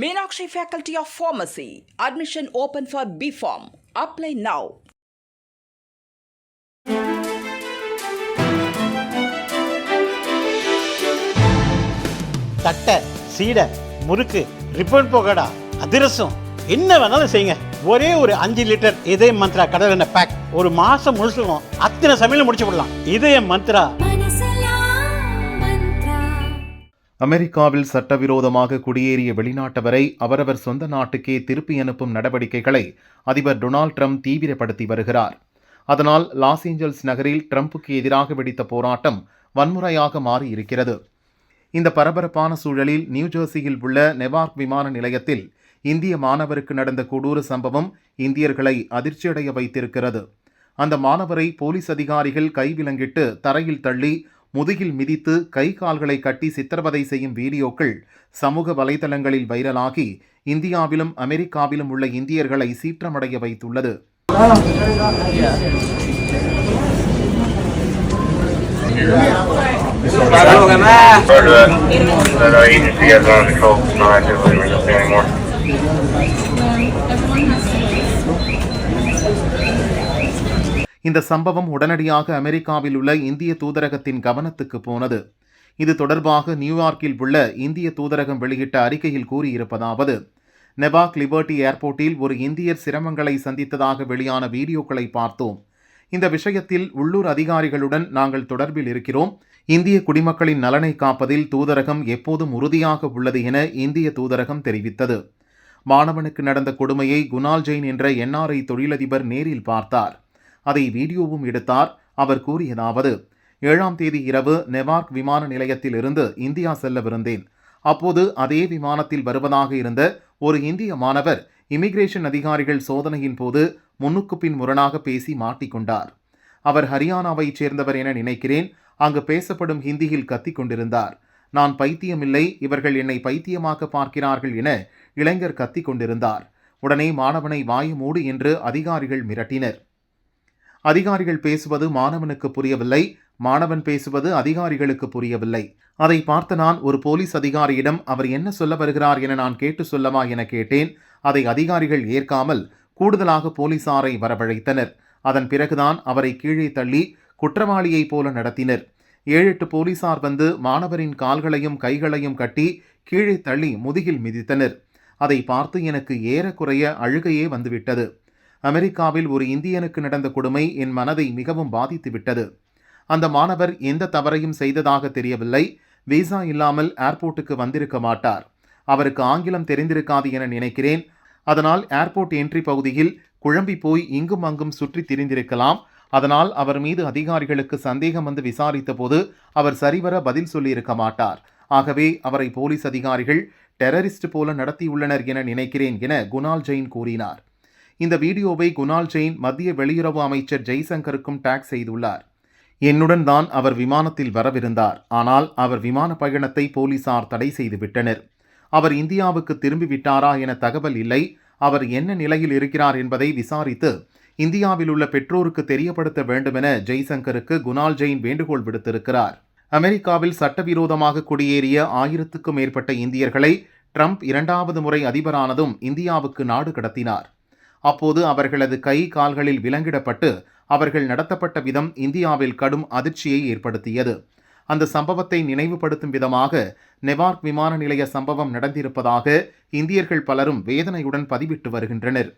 Meenakshi of of admission Admission for for form apply now தட்டை சீடை முறுக்கு ribbon போகடா அதிரசம். என்ன வேணாலும் செய்யுங்க. ஒரே ஒரு அஞ்சு லிட்டர் இதய மந்த்ரா கடல் எண்ணெய் பேக் ஒரு மாசம் முழுசுக்கும் அத்தனை சமையல் முடிச்சு விடலாம். இதய மந்த்ரா. அமெரிக்காவில் சட்டவிரோதமாக குடியேறிய வெளிநாட்டவரை அவரவர் சொந்த நாட்டுக்கே திருப்பி அனுப்பும் நடவடிக்கைகளை அதிபர் டொனால்ட் ட்ரம்ப் தீவிரப்படுத்தி வருகிறார். அதனால் லாஸ் ஏஞ்சல்ஸ் நகரில் ட்ரம்ப்புக்கு எதிராக வெடித்த போராட்டம் வன்முறையாக மாறி இருக்கிறது இந்த பரபரப்பான சூழலில் நியூஜெர்சியில் உள்ள நெவார்க் விமான நிலையத்தில் இந்திய மாணவருக்கு நடந்த கொடூர சம்பவம் இந்தியர்களை அதிர்ச்சியடைய வைத்திருக்கிறது. அந்த மாணவரை போலீஸ் அதிகாரிகள் கைவிலங்கிட்டு தரையில் தள்ளி முதுகில் மிதித்து கை கால்களை கட்டி சித்திரவதை செய்யும் வீடியோக்கள் சமூக வலைதளங்களில் வைரலாகி இந்தியாவிலும் அமெரிக்காவிலும் உள்ள இந்தியர்களை சீற்றமடைய வைத்துள்ளது Heard uh, that our agency has on control. Not actively resisting anymore. இந்த சம்பவம் உடனடியாக அமெரிக்காவில் உள்ள இந்திய தூதரகத்தின் கவனத்துக்கு போனது. இது தொடர்பாக நியூயார்க்கில் உள்ள இந்திய தூதரகம் வெளியிட்ட அறிக்கையில் கூறியிருப்பதாவது நெபாக் லிபர்ட்டி ஏர்போர்ட்டில் ஒரு இந்தியர் சிரமங்களை சந்தித்ததாக வெளியான வீடியோக்களை பார்த்தோம். இந்த விஷயத்தில் உள்ளூர் அதிகாரிகளுடன் நாங்கள் தொடர்பில் இருக்கிறோம். இந்திய குடிமக்களின் நலனை காப்பதில் தூதரகம் எப்போதும் உறுதியாக உள்ளது என இந்திய தூதரகம் தெரிவித்தது. மாணவனுக்கு நடந்த கொடுமையை குணால் ஜெயின் என்ற என்ஆர்ஐ தொழிலதிபர் நேரில் பார்த்தார். அதை வீடியோவும் எடுத்தார். அவர் கூறியதாவது ஏழாம் தேதி இரவு நெவார்க் விமான நிலையத்தில் இருந்து இந்தியா செல்லவிருந்தேன் அப்போது அதே விமானத்தில் வருவதாக இருந்த ஒரு இந்திய மாணவர் இமிகிரேஷன் அதிகாரிகள் சோதனையின் போது முன்னுக்கு பின் முரணாக பேசி மாட்டிக்கொண்டார் அவர் ஹரியானாவைச் சேர்ந்தவர் என நினைக்கிறேன். அங்கு பேசப்படும் ஹிந்தியில் கத்திக் கொண்டிருந்தார். நான் பைத்தியமில்லை இவர்கள் என்னை பைத்தியமாக்க பார்க்கிறார்கள் என இளைஞர் கத்திக் கொண்டிருந்தார். உடனே மாணவனை வாய மூடு என்று அதிகாரிகள் மிரட்டினர். அதிகாரிகள் பேசுவது மாணவனுக்கு புரியவில்லை. மாணவன் பேசுவது அதிகாரிகளுக்கு புரியவில்லை. அதை பார்த்த நான் ஒரு போலீஸ் அதிகாரியிடம் அவர் என்ன சொல்ல வருகிறார் என நான் கேட்டு சொல்லவா என கேட்டேன். அதை அதிகாரிகள் ஏற்காமல் கூடுதலாக போலீசாரை வரவழைத்தனர். அதன் பிறகுதான் அவரை கீழே தள்ளி குற்றவாளியைப் போல நடத்தினர். ஏழெட்டு போலீசார் வந்து மாணவரின் கால்களையும் கைகளையும் கட்டி கீழே தள்ளி முதுகில் மிதித்தனர். அதை பார்த்து எனக்கு ஏறக்குறைய அழுகையே வந்துவிட்டது. அமெரிக்காவில் ஒரு இந்தியனுக்கு நடந்த கொடுமை என் மனதை மிகவும் பாதித்துவிட்டது அந்த மாணவர் எந்த தவறையும் செய்ததாக தெரியவில்லை. விசா இல்லாமல் ஏர்போர்ட்டுக்கு வந்திருக்க மாட்டார். அவருக்கு ஆங்கிலம் தெரிந்திருக்காது என நினைக்கிறேன். அதனால் ஏர்போர்ட் என்ட்ரி பகுதியில் குழம்பி போய் இங்கும் அங்கும் சுற்றி திரிந்திருக்கலாம். அதனால் அவர் மீது அதிகாரிகளுக்கு சந்தேகம் வந்து விசாரித்த போது அவர் சரிவர பதில் சொல்லியிருக்க மாட்டார். ஆகவே அவரை போலீஸ் அதிகாரிகள் டெரரிஸ்ட் போல நடத்தியுள்ளனர் என நினைக்கிறேன் என குணால் ஜெயின் கூறினார். இந்த வீடியோவை குணால் ஜெயின் மத்திய வெளியுறவு அமைச்சர் ஜெய்சங்கருக்கும் டேக் செய்துள்ளார். என்னுடன் தான் அவர் விமானத்தில் வரவிருந்தார். ஆனால் அவர் விமான பயணத்தை போலீசார் தடை செய்துவிட்டனர் அவர் இந்தியாவுக்கு திரும்பிவிட்டாரா என தகவல் இல்லை. அவர் என்ன நிலையில் இருக்கிறார் என்பதை விசாரித்து இந்தியாவில் உள்ள பெற்றோருக்கு தெரியப்படுத்த வேண்டுமென ஜெய்சங்கருக்கு குணால் ஜெயின் வேண்டுகோள் விடுத்திருக்கிறார். அமெரிக்காவில் சட்டவிரோதமாக குடியேறிய ஆயிரத்துக்கும் மேற்பட்ட இந்தியர்களை ட்ரம்ப் இரண்டாவது முறை அதிபரானதும் இந்தியாவுக்கு நாடு கடத்தினார். அப்போது அவர்களது கை கால்களில் விலங்கிடப்பட்டு அவர்கள் நடத்தப்பட்ட விதம் இந்தியாவில் கடும் அதிர்ச்சியை ஏற்படுத்தியது. அந்த சம்பவத்தை நினைவுபடுத்தும் விதமாக நெவார்க் விமான நிலைய சம்பவம் நடந்திருப்பதாக இந்தியர்கள் பலரும் வேதனையுடன் பதிவிட்டு வருகின்றனர்.